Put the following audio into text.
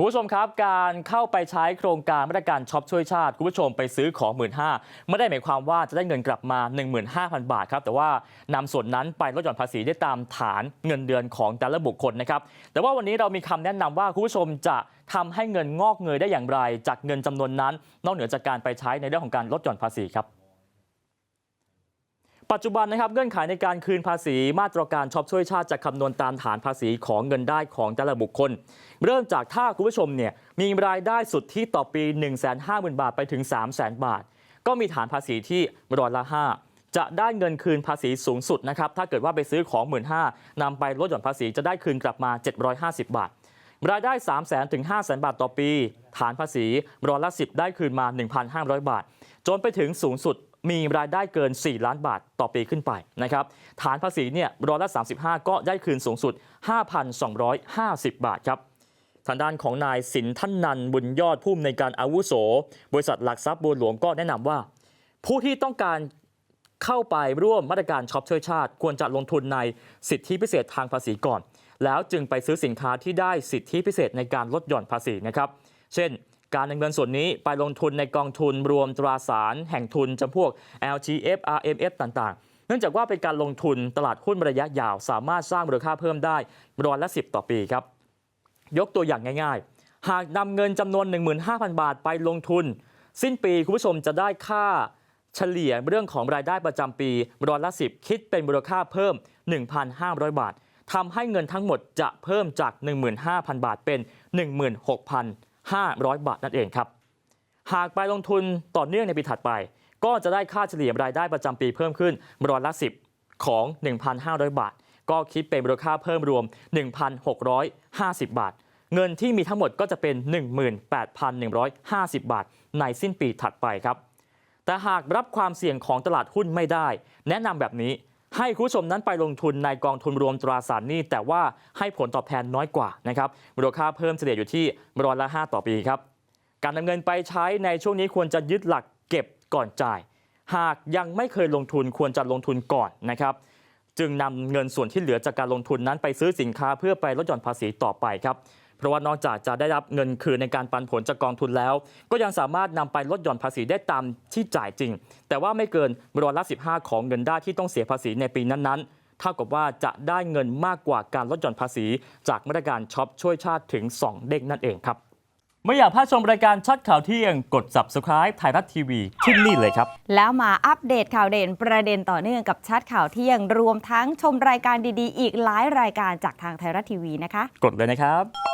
คุณผู้ชมครับการเข้าไปใช้โครงการมาตรการช็อปช่วยชาติคุณผู้ชมไปซื้อของ 1 5ื่นไม่ได้หมายความว่าจะได้เงินกลับมา 15,000 บาทครับแต่ว่านำส่วนนั้นไปลดหย่อนภาษีได้ตามฐานเงินเดือนของแต่ละบุคคลนะครับแต่ว่าวันนี้เรามีคำแนะนำว่าคุณผู้ชมจะทำให้เงินงอกเงยได้อย่างไร จากเงินจำนวนนั้น นอกเหนือจากการไปใช้ในเรื่องของการลดหย่อนภาษีครับ ปัจจุบันนะครับเงื่อนไขในการคืนภาษีมาตรการช็อปช่วยชาติจะคำนวณตามฐานภาษีของเงินได้ของแต่ละบุคคล เริ่มจากถ้าคุณผู้ชมเนี่ยมีรายได้สุดที่ต่อปี 1 5 0 0 0 0 บาทไปถึง 3 0 0 0 0 0บาท ก็มีฐานภาษีที่ร้อยละ 5 จะได้เงินคืนภาษีสูงสุดนะครับถ้าเกิดว่าไปซื้อของ 1 5 0 0 0นำไปลดหย่อนภาษีจะได้คืนกลับมา 750 บาท รายได้ 3 0 0 0 0 0ถึง5 0 0 0 0 บาทต่อปี ฐานภาษีร้อยละ 10 ได้คืนมา 1,500 บาท จนไปถึงสูงสุด มีรายได้เกิน 4 ล้านบาทต่อปีขึ้นไปนะครับฐานภาษีเนี่ยร้อยละ35 ก็ได้คืนสูงสุด 5,250 บาทครับทางด้านของนายสินท่านนันบุญยอดผู้อำนวยการอาวุโส บริษัทหลักทรัพย์บัวหลวงก็แนะนำว่า ผู้ที่ต้องการเข้าไปร่วมมาตรการช็อปช่วยชาติ ควรจะลงทุนในสิทธิพิเศษทางภาษีก่อน แล้วจึงไปซื้อสินค้าที่ได้สิทธิพิเศษในการลดหย่อนภาษีนะครับ เช่น การนำเงินส่วนนี้ไปลงทุนในกองทุนรวมตราสารแห่งทุนจำพวก LTF RMF ต่างๆ เนื่องจากว่าเป็นการลงทุนตลาดหุ้นระยะยาว สามารถสร้างมูลค่าเพิ่มได้ร้อยละ 10 ต่อปีครับ ยกตัวอย่างง่ายๆ หากนำเงินจำนวน 15,000 บาทไปลงทุน สิ้นปีคุณผู้ชมจะได้ค่าเฉลี่ยเรื่องของรายได้ประจำปีร้อยละ 10 คิดเป็นมูลค่าเพิ่ม 1,500 บาททำให้เงินทั้งหมดจะเพิ่มจาก 15,000 บาทเป็น 500 บาทนั่นเองครับ หากไปลงทุนต่อเนื่องในปีถัดไป ก็จะได้ค่าเฉลี่ยรายได้ประจำปีเพิ่มขึ้นร้อยละ 10 ของ 1,500 บาท ก็คิดเป็นมูลค่าเพิ่มรวม 1,650 บาท เงินที่มีทั้งหมดก็จะเป็น 18,150 บาท ในสิ้นปีถัดไปครับแต่หากรับความเสี่ยงของตลาดหุ้นไม่ได้ แนะนำแบบนี้ ให้คุณผู้ชมนั้นไปลงทุนในกองทุนรวมตราสารหนี้ แต่ว่าให้ผลตอบแทนน้อยกว่านะครับมูลค่าเพิ่มเฉลี่ยอยู่ที่ร้อยละ5ต่อปีครับการนำเงินไปใช้ในช่วงนี้ควรจะยึดหลักเก็บก่อนจ่าย หากยังไม่เคยลงทุนควรจะลงทุนก่อนนะครับ จึงนำเงินส่วนที่เหลือจากการลงทุนนั้นไปซื้อสินค้าเพื่อไปลดหย่อนภาษีต่อไปครับ เพราะว่านอกจากจะได้รับเงินคืนในการปันผลจากกองทุนแล้ว ก็ยังสามารถนำไปลดหย่อนภาษีได้ตามที่จ่ายจริง แต่ว่าไม่เกินร้อยละ15 ของเงินได้ที่ต้องเสียภาษีในปีนั้นๆเท่ากับว่าจะได้เงินมากกว่าการลดหย่อนภาษี จากมาตรการช็อปช่วยชาติถึง 2 เด้งนั่นเองครับ ไม่อยากพลาดชมรายการชัดข่าวเที่ยงกด subscribe ไทยรัฐทีวีที่นี่เลยครับ แล้วมาอัปเดตข่าวเด่นประเด็นต่อเนื่องกับชัดข่าวเที่ยง รวมทั้งชมรายการดีๆ อีกหลายรายการจากทางไทยรัฐทีวีนะคะ กดเลยนะครับ